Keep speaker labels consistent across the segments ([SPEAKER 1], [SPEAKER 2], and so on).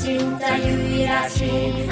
[SPEAKER 1] 진짜 유일하신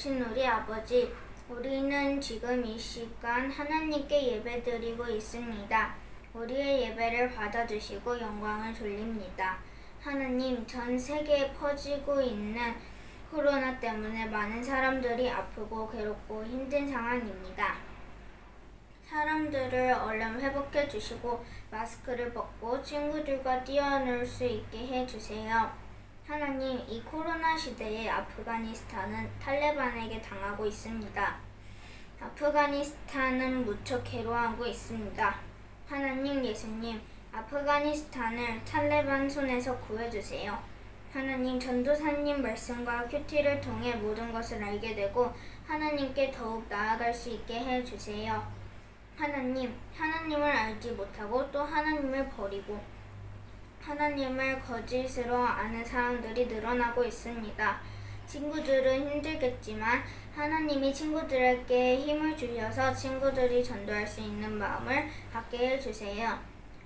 [SPEAKER 1] 되신 우리
[SPEAKER 2] 아버지, 우리는 지금 이 시간 하나님께 예배드리고 있습니다. 우리의 예배를 받아주시고 영광을 돌립니다. 하나님, 전 세계에 퍼지고 있는 코로나 때문에 많은 사람들이 아프고 괴롭고 힘든 상황입니다. 사람들을 얼른 회복해 주시고 마스크를 벗고 친구들과 뛰어놀 수 있게 해 주세요. 하나님, 이 코로나 시대에 아프가니스탄은 탈레반에게 당하고 있습니다. 아프가니스탄은 무척 괴로워하고 있습니다. 하나님, 예수님, 아프가니스탄을 탈레반 손에서 구해주세요. 하나님, 전도사님 말씀과 큐티를 통해 모든 것을 알게 되고 하나님께 더욱 나아갈 수 있게 해주세요. 하나님, 하나님을 알지 못하고 또 하나님을 버리고 하나님을 거짓으로 아는 사람들이 늘어나고 있습니다. 친구들은 힘들겠지만 하나님이 친구들에게 힘을 주셔서 친구들이 전도할 수 있는 마음을 갖게 해주세요.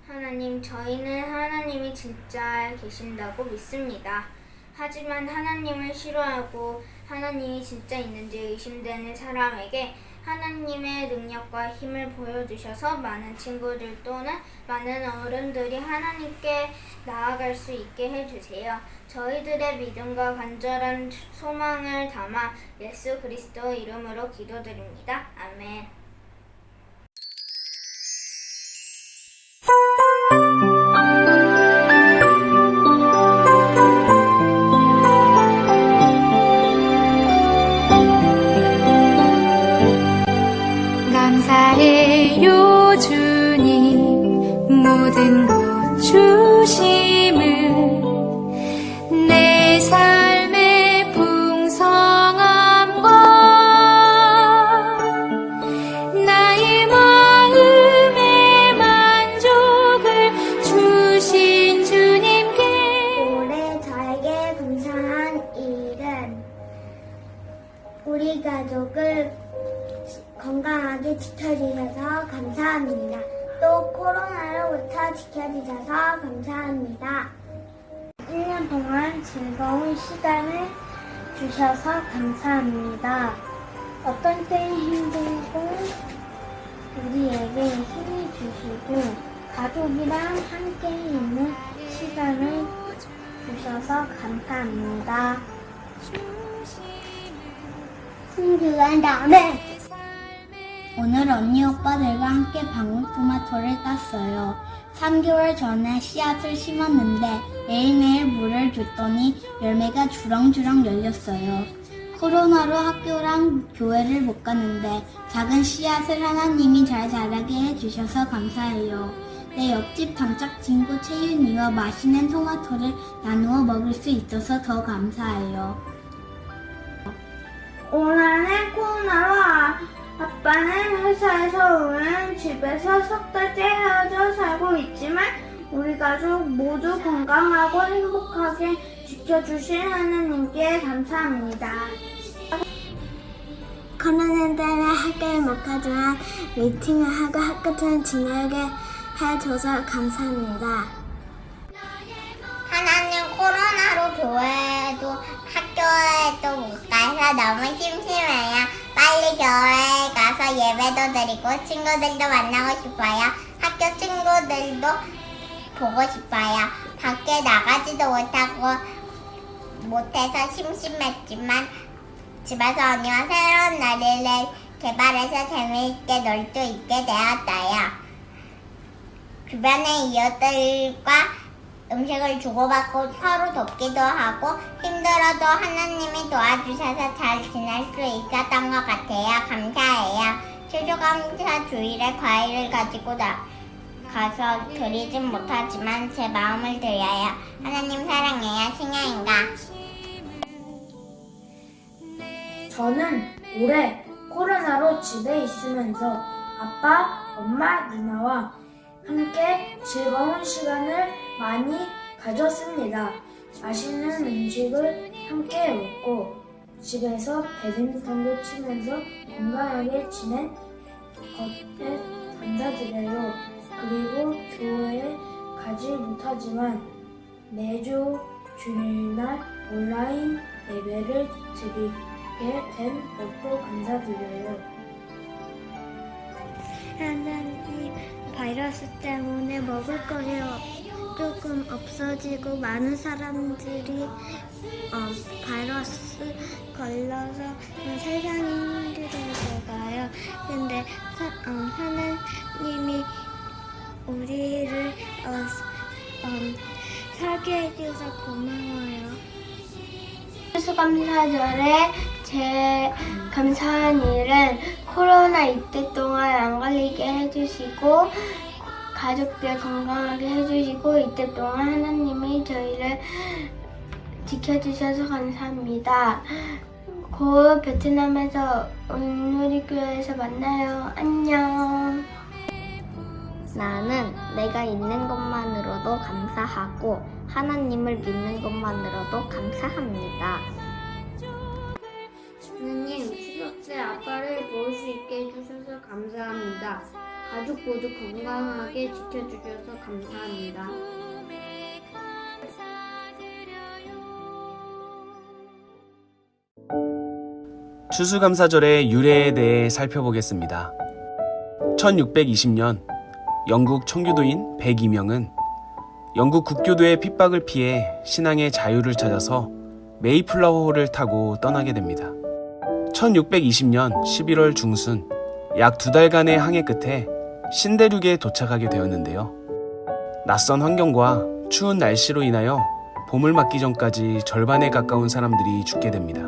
[SPEAKER 2] 하나님, 저희는 하나님이 진짜 계신다고 믿습니다. 하지만 하나님을 싫어하고 하나님이 진짜 있는지 의심되는 사람에게 하나님의 능력과 힘을 보여주셔서 많은 친구들 또는 많은 어른들이 하나님께 나아갈 수 있게 해주세요. 저희들의 믿음과 간절한 소망을 담아 예수 그리스도 이름으로 기도드립니다. 아멘.
[SPEAKER 3] 모든 것 주심
[SPEAKER 1] 주셔서 감사합니다. 어떤 때는 힘들고 우리에게 힘을 주시고 가족이랑 함께 있는 시간을 주셔서 감사합니다. 승규한 다음에 오늘 언니 오빠들과 함께 방울토마토를 땄어요. 3개월 전에 씨앗을 심었는데 매일매일 물을 줬더니 열매가 주렁주렁 열렸어요. 코로나로 학교랑 교회를 못 가는데 작은 씨앗을 하나님이 잘 자라게 해주셔서 감사해요. 내 옆집 단짝 친구 채윤이와 맛있는 토마토를 나누어 먹을 수 있어서 더 감사해요. 올해는 코로나로 아, 아빠는 회사에서 오는 집에서 석 달째 헤어져 살고 있지만 우리 가족 모두 건강하고 행복하게 지켜주신 하나님께 감사합니다. 코로나 때문에 학교를 못 가지만 미팅을 하고 학교처럼 지내게 해줘서 감사합니다.
[SPEAKER 4] 하나님 코로나로 교회에도 학교에도 못 가서 너무 심심해요. 빨리 교회에 가서 예배도 드리고 친구들도 만나고 싶어요. 학교 친구들도 보고 싶어요. 밖에 나가지도 못하고 못해서 심심했지만 집에서 언니와 새로운 놀이를 개발해서 재미있게 놀 수 있게 되었어요. 주변의 이웃들과 음식을 주고받고 서로 돕기도 하고 힘들어도 하나님이 도와주셔서 잘 지낼 수 있었던 것 같아요. 감사해요. 추수감사 주일에 과일을 가지고 나 가서 드리진 못하지만 제 마음을 드려요. 하나님 사랑해요. 승야인가?
[SPEAKER 5] 저는 올해 코로나로 집에 있으면서 아빠, 엄마, 누나와 함께 즐거운 시간을 많이 가졌습니다. 맛있는 음식을 함께 먹고 집에서 배드민턴도 치면서 건강하게 지낸 것에 감사드려요. 그리고 교회에 가지 못하지만 매주 주일날 온라인 예배를 드리, 된 것도 감사드려요.
[SPEAKER 1] 하나님, 바이러스 때문에 먹을 거리 조금 없어지고 많은 사람들이 어, 바이러스 걸려서 세상이 힘들어져가요. 근데 사, 어, 하나님이 우리를 어, 어, 살게 해주셔서 고마워요.
[SPEAKER 6] 추수감사절에 제일 감사한 일은 코로나 이때 동안 안 걸리게 해주시고 가족들 건강하게 해주시고 이때 동안 하나님이 저희를 지켜주셔서 감사합니다. 곧 베트남에서 우리 교회에서 만나요. 안녕.
[SPEAKER 4] 나는 내가 있는 것만으로도 감사하고 하나님을 믿는 것만으로도 감사합니다.
[SPEAKER 6] 하나님, 추석 때 아빠를 볼 수 있게 해주셔서 감사합니다. 가족 모두 건강하게 지켜주셔서 감사합니다.
[SPEAKER 7] 추수감사절의 유래에 대해 살펴보겠습니다. 1620년 영국 청교도인 102명은 영국 국교도의 핍박을 피해 신앙의 자유를 찾아서 메이플라워호를 타고 떠나게 됩니다. 1620년 11월 중순 약 두 달간의 항해 끝에 신대륙에 도착하게 되었는데요. 낯선 환경과 추운 날씨로 인하여 봄을 맞기 전까지 절반에 가까운 사람들이 죽게 됩니다.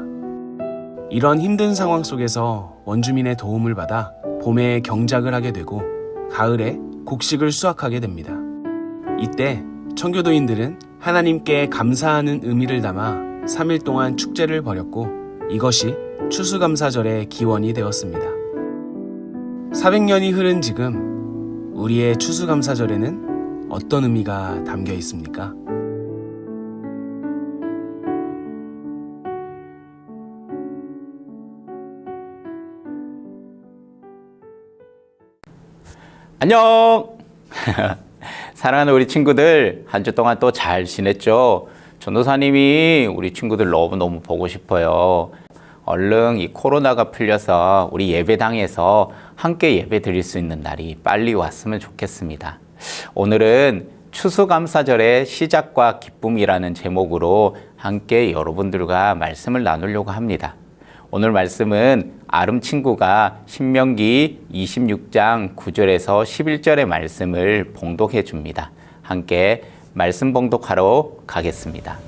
[SPEAKER 7] 이런 힘든 상황 속에서 원주민의 도움을 받아 봄에 경작을 하게 되고 가을에 곡식을 수확하게 됩니다. 이때 청교도인들은 하나님께 감사하는 의미를 담아 3일 동안 축제를 벌였고 이것이 추수감사절의 기원이 되었습니다. 400년이 흐른 지금 우리의 추수감사절에는 어떤 의미가 담겨 있습니까?
[SPEAKER 8] 안녕! 사랑하는 우리 친구들, 한 주 동안 또 잘 지냈죠? 전도사님이 우리 친구들 너무너무 보고 싶어요. 얼른 이 코로나가 풀려서 우리 예배당에서 함께 예배 드릴 수 있는 날이 빨리 왔으면 좋겠습니다. 오늘은 추수감사절의 시작과 기쁨이라는 제목으로 함께 여러분들과 말씀을 나누려고 합니다. 오늘 말씀은 아름 친구가 신명기 26장 9절에서 11절의 말씀을 봉독해 줍니다. 함께 말씀 봉독하러 가겠습니다.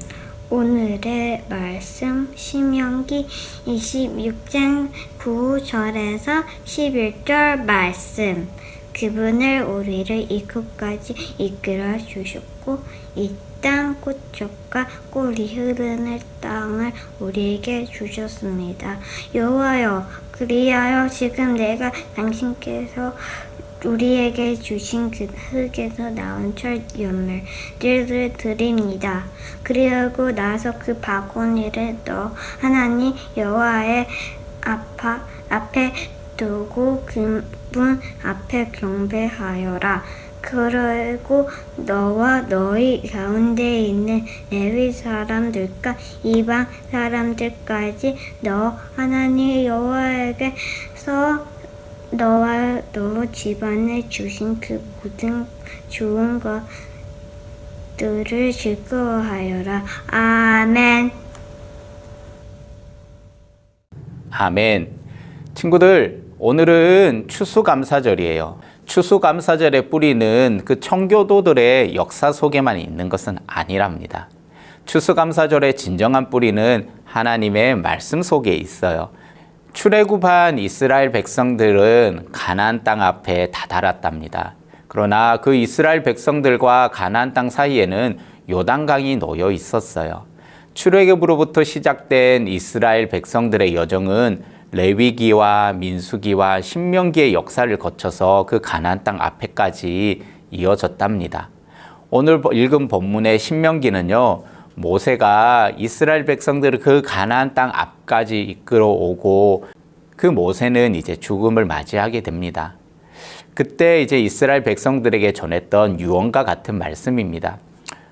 [SPEAKER 1] 오늘의 말씀 신명기 26장 9절에서 11절 말씀 그분을 우리를 이곳까지 이끌어 주셨고 이 땅 꽃촉과 꿀이 흐르는 땅을 우리에게 주셨습니다. 여호와여 그리하여 지금 내가 당신께서 우리에게 주신 그 흙에서 나온 철 열매들을 드립니다. 그리고 나서 그 바구니를 넣어 하나님 여호와의 아파, 앞에 두고 그분 앞에 경배하여라. 그리고 너와 너희 가운데 있는 레위 사람들과 이방 사람들까지 너 하나님 여호와에게서 너와 너 집안에 주신 그 모든 좋은 것들을 즐거워하여라. 아멘.
[SPEAKER 8] 아멘. 친구들, 오늘은 추수감사절이에요. 추수감사절의 뿌리는 그 청교도들의 역사 속에만 있는 것은 아니랍니다. 추수감사절의 진정한 뿌리는 하나님의 말씀 속에 있어요. 출애굽한 이스라엘 백성들은 가나안 땅 앞에 다다랐답니다. 그러나 그 이스라엘 백성들과 가나안 땅 사이에는 요단강이 놓여 있었어요. 출애굽으로부터 시작된 이스라엘 백성들의 여정은 레위기와 민수기와 신명기의 역사를 거쳐서 그 가나안 땅 앞에까지 이어졌답니다. 오늘 읽은 본문의 신명기는요. 모세가 이스라엘 백성들을 그 가나안 땅 앞까지 이끌어 오고 그 모세는 이제 죽음을 맞이하게 됩니다. 그때 이제 이스라엘 백성들에게 전했던 유언과 같은 말씀입니다.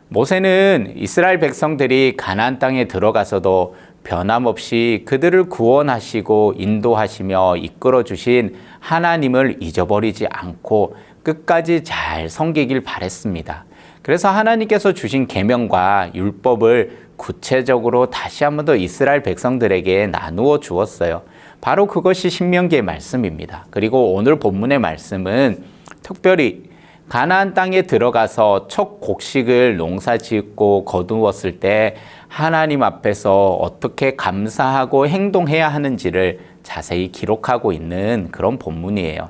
[SPEAKER 8] 모세는 이스라엘 백성들이 가나안 땅에 들어가서도 변함없이 그들을 구원하시고 인도하시며 이끌어 주신 하나님을 잊어버리지 않고 끝까지 잘 섬기길 바랬습니다. 그래서 하나님께서 주신 계명과 율법을 구체적으로 다시 한 번 더 이스라엘 백성들에게 나누어 주었어요. 바로 그것이 신명기의 말씀입니다. 그리고 오늘 본문의 말씀은 특별히 가나안 땅에 들어가서 첫 곡식을 농사 짓고 거두었을 때 하나님 앞에서 어떻게 감사하고 행동해야 하는지를 자세히 기록하고 있는 그런 본문이에요.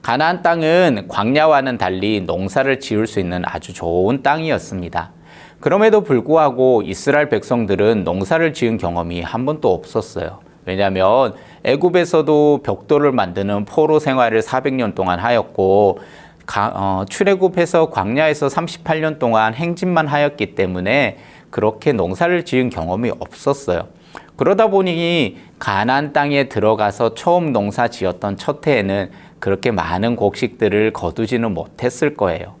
[SPEAKER 8] 가나안 땅은 광야와는 달리 농사를 지을 수 있는 아주 좋은 땅이었습니다. 그럼에도 불구하고 이스라엘 백성들은 농사를 지은 경험이 한 번도 없었어요. 왜냐하면 애굽에서도 벽돌을 만드는 포로 생활을 400년 동안 하였고 가, 어, 출애굽해서 광야에서 38년 동안 행진만 하였기 때문에 그렇게 농사를 지은 경험이 없었어요. 그러다 보니 가나안 땅에 들어가서 처음 농사 지었던 첫 해에는 그렇게 많은 곡식들을 거두지는 못했을 거예요.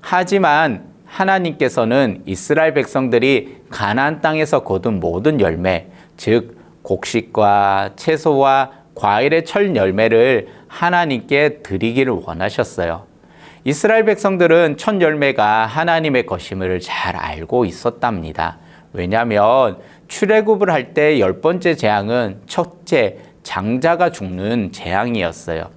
[SPEAKER 8] 하지만 하나님께서는 이스라엘 백성들이 가나안 땅에서 거둔 모든 열매, 즉 곡식과 채소와 과일의 철 열매를 하나님께 드리기를 원하셨어요. 이스라엘 백성들은 첫 열매가 하나님의 것임을 잘 알고 있었답니다. 왜냐하면 출애굽을 할 때 열 번째 재앙은 첫째 장자가 죽는 재앙이었어요.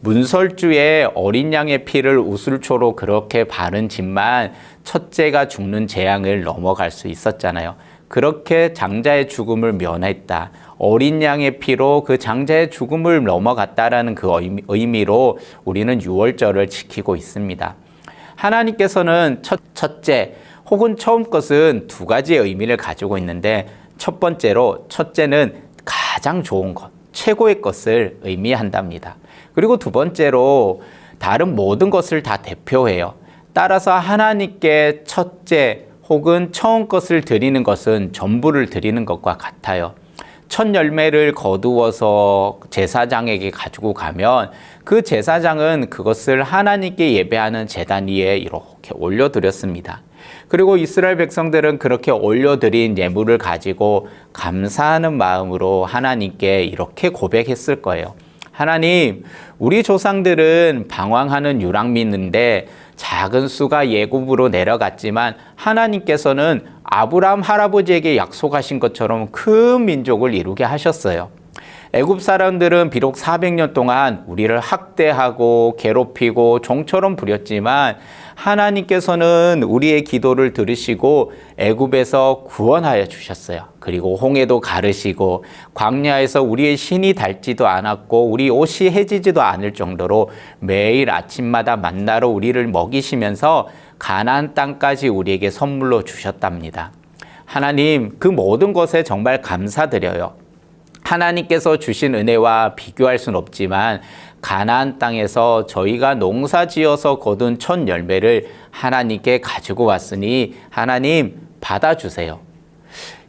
[SPEAKER 8] 문설주에 어린 양의 피를 우슬초로 그렇게 바른 집만 첫째가 죽는 재앙을 넘어갈 수 있었잖아요. 그렇게 장자의 죽음을 면했다. 어린 양의 피로 그 장자의 죽음을 넘어갔다라는 그 의미- 의미로 우리는 유월절을 지키고 있습니다. 하나님께서는 첫, 첫째 혹은 처음 것은 두 가지의 의미를 가지고 있는데 첫 번째로 첫째는 가장 좋은 것, 최고의 것을 의미한답니다. 그리고 두 번째로 다른 모든 것을 다 대표해요. 따라서 하나님께 첫째 혹은 처음 것을 드리는 것은 전부를 드리는 것과 같아요. 첫 열매를 거두어서 제사장에게 가지고 가면 그 제사장은 그것을 하나님께 예배하는 제단 위에 이렇게 올려드렸습니다. 그리고 이스라엘 백성들은 그렇게 올려드린 예물을 가지고 감사하는 마음으로 하나님께 이렇게 고백했을 거예요. 하나님, 우리 조상들은 방황하는 유랑민인데 작은 수가 예굽으로 내려갔지만 하나님께서는 아브라함 할아버지에게 약속하신 것처럼 큰 민족을 이루게 하셨어요. 애굽 사람들은 비록 400년 동안 우리를 학대하고 괴롭히고 종처럼 부렸지만 하나님께서는 우리의 기도를 들으시고 애굽에서 구원하여 주셨어요. 그리고 홍해도 가르시고 광야에서 우리의 신이 닳지도 않았고 우리 옷이 해지지도 않을 정도로 매일 아침마다 만나러 우리를 먹이시면서 가나안 땅까지 우리에게 선물로 주셨답니다. 하나님 그 모든 것에 정말 감사드려요. 하나님께서 주신 은혜와 비교할 수는 없지만 가나안 땅에서 저희가 농사 지어서 거둔 첫 열매를 하나님께 가지고 왔으니 하나님 받아 주세요.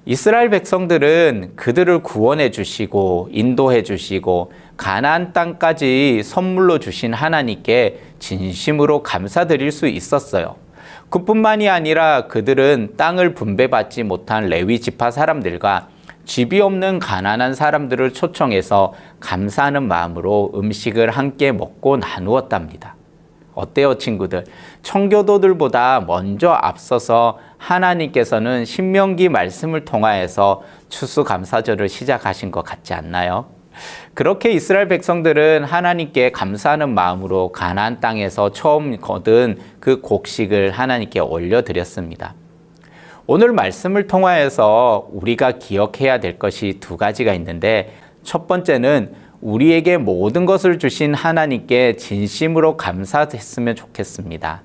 [SPEAKER 8] 이스라엘 백성들은 그들을 구원해 주시고 인도해 주시고 가나안 땅까지 선물로 주신 하나님께 진심으로 감사드릴 수 있었어요. 그뿐만이 아니라 그들은 땅을 분배받지 못한 레위 지파 사람들과 집이 없는 가난한 사람들을 초청해서 감사하는 마음으로 음식을 함께 먹고 나누었답니다. 어때요, 친구들? 청교도들보다 먼저 앞서서 하나님께서는 신명기 말씀을 통하여서 추수감사절을 시작하신 것 같지 않나요? 그렇게 이스라엘 백성들은 하나님께 감사하는 마음으로 가나안 땅에서 처음 거둔 그 곡식을 하나님께 올려드렸습니다. 오늘 말씀을 통하여서 우리가 기억해야 될 것이 두 가지가 있는데 첫 번째는 우리에게 모든 것을 주신 하나님께 진심으로 감사했으면 좋겠습니다.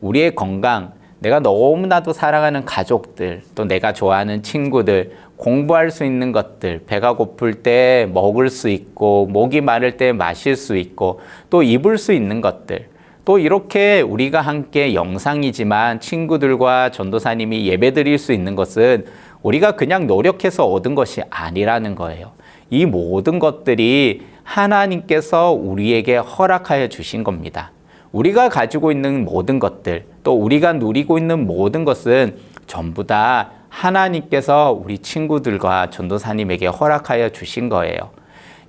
[SPEAKER 8] 우리의 건강, 내가 너무나도 사랑하는 가족들, 또 내가 좋아하는 친구들, 공부할 수 있는 것들, 배가 고플 때 먹을 수 있고, 목이 마를 때 마실 수 있고, 또 입을 수 있는 것들, 또 이렇게 우리가 함께 영상이지만 친구들과 전도사님이 예배 드릴 수 있는 것은 우리가 그냥 노력해서 얻은 것이 아니라는 거예요. 이 모든 것들이 하나님께서 우리에게 허락하여 주신 겁니다. 우리가 가지고 있는 모든 것들, 또 우리가 누리고 있는 모든 것은 전부 다 하나님께서 우리 친구들과 전도사님에게 허락하여 주신 거예요.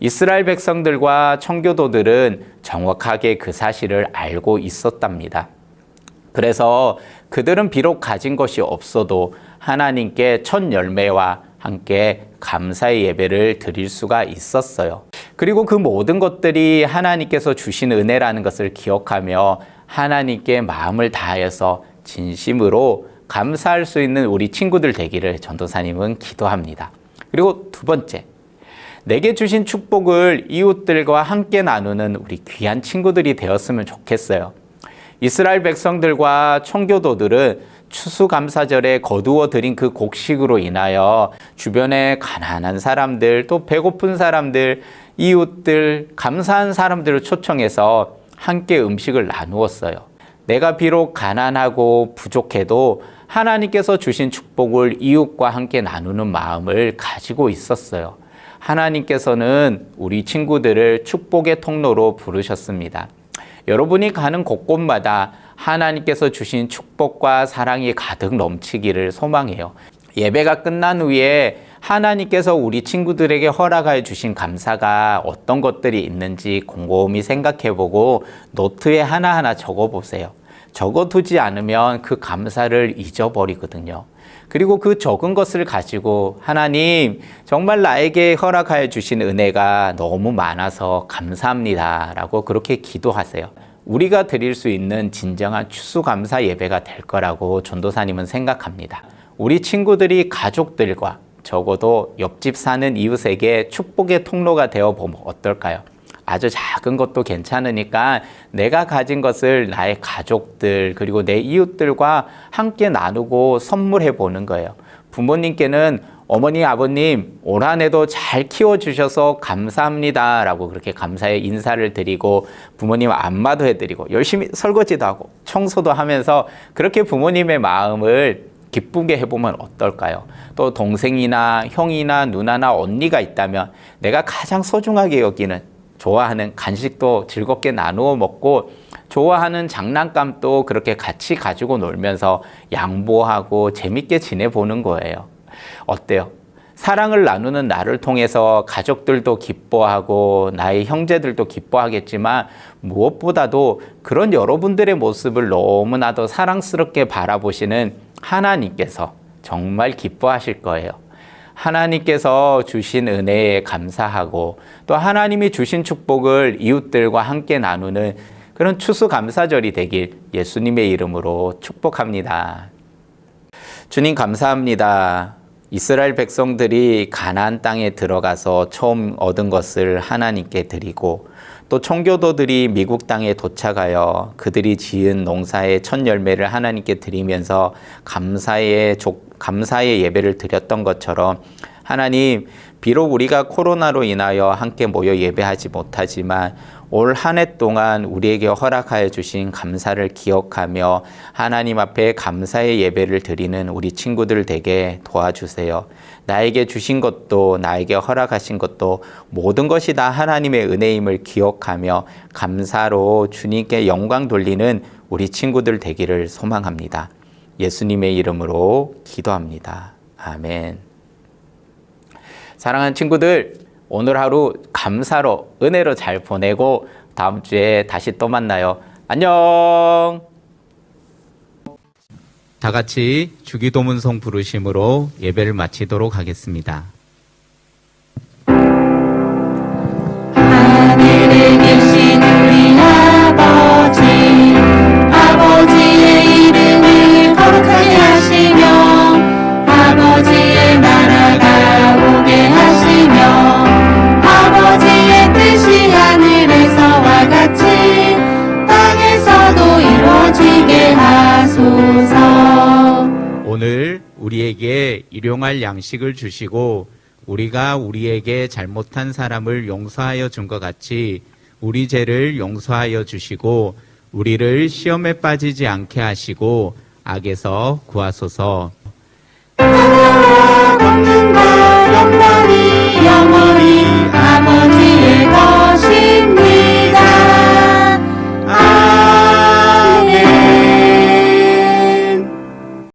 [SPEAKER 8] 이스라엘 백성들과 청교도들은 정확하게 그 사실을 알고 있었답니다. 그래서 그들은 비록 가진 것이 없어도 하나님께 첫 열매와 함께 감사의 예배를 드릴 수가 있었어요. 그리고 그 모든 것들이 하나님께서 주신 은혜라는 것을 기억하며 하나님께 마음을 다해서 진심으로 감사할 수 있는 우리 친구들 되기를 전도사님은 기도합니다. 그리고 두 번째, 내게 주신 축복을 이웃들과 함께 나누는 우리 귀한 친구들이 되었으면 좋겠어요. 이스라엘 백성들과 청교도들은 추수감사절에 거두어 드린 그 곡식으로 인하여 주변에 가난한 사람들, 또 배고픈 사람들, 이웃들, 감사한 사람들을 초청해서 함께 음식을 나누었어요. 내가 비록 가난하고 부족해도 하나님께서 주신 축복을 이웃과 함께 나누는 마음을 가지고 있었어요. 하나님께서는 우리 친구들을 축복의 통로로 부르셨습니다. 여러분이 가는 곳곳마다 하나님께서 주신 축복과 사랑이 가득 넘치기를 소망해요. 예배가 끝난 후에 하나님께서 우리 친구들에게 허락하여 주신 감사가 어떤 것들이 있는지 곰곰이 생각해 보고 노트에 하나하나 적어 보세요. 적어 두지 않으면 그 감사를 잊어버리거든요. 그리고 그 적은 것을 가지고 하나님 정말 나에게 허락하여 주신 은혜가 너무 많아서 감사합니다. 라고 그렇게 기도하세요. 우리가 드릴 수 있는 진정한 추수감사 예배가 될 거라고 전도사님은 생각합니다. 우리 친구들이 가족들과 적어도 옆집 사는 이웃에게 축복의 통로가 되어 보면 어떨까요? 아주 작은 것도 괜찮으니까 내가 가진 것을 나의 가족들 그리고 내 이웃들과 함께 나누고 선물해 보는 거예요. 부모님께는 어머니, 아버님, 올 한해도 잘 키워 주셔서 감사합니다. 라고 그렇게 감사의 인사를 드리고 부모님 안마도 해드리고 열심히 설거지도 하고 청소도 하면서 그렇게 부모님의 마음을 기쁘게 해보면 어떨까요? 또 동생이나 형이나 누나나 언니가 있다면 내가 가장 소중하게 여기는 좋아하는 간식도 즐겁게 나누어 먹고 좋아하는 장난감도 그렇게 같이 가지고 놀면서 양보하고 재밌게 지내보는 거예요. 어때요? 사랑을 나누는 나를 통해서 가족들도 기뻐하고 나의 형제들도 기뻐하겠지만 무엇보다도 그런 여러분들의 모습을 너무나도 사랑스럽게 바라보시는 하나님께서 정말 기뻐하실 거예요. 하나님께서 주신 은혜에 감사하고 또 하나님이 주신 축복을 이웃들과 함께 나누는 그런 추수감사절이 되길 예수님의 이름으로 축복합니다. 주님 감사합니다. 이스라엘 백성들이 가나안 땅에 들어가서 처음 얻은 것을 하나님께 드리고 또 청교도들이 미국 땅에 도착하여 그들이 지은 농사의 첫 열매를 하나님께 드리면서 감사의 족 감사의 예배를 드렸던 것처럼 하나님 비록 우리가 코로나로 인하여 함께 모여 예배하지 못하지만 올 한 해 동안 우리에게 허락하여 주신 감사를 기억하며 하나님 앞에 감사의 예배를 드리는 우리 친구들 되게 도와주세요. 나에게 주신 것도 나에게 허락하신 것도 모든 것이 다 하나님의 은혜임을 기억하며 감사로 주님께 영광 돌리는 우리 친구들 되기를 소망합니다. 예수님의 이름으로 기도합니다. 아멘. 사랑하는 친구들, 오늘 하루 감사로, 은혜로 잘 보내고 다음 주에 다시 또 만나요. 안녕! 다 같이 주기도문송 부르심으로 예배를 마치도록 하겠습니다. 정말 양식을 주시고 우리가 우리에게 잘못한 사람을 용서하여 준 것 같이 우리 죄를 용서하여 주시고 우리를 시험에 빠지지 않게 하시고 악에서 구하소서.
[SPEAKER 9] 영원히 아버지의 것입니다.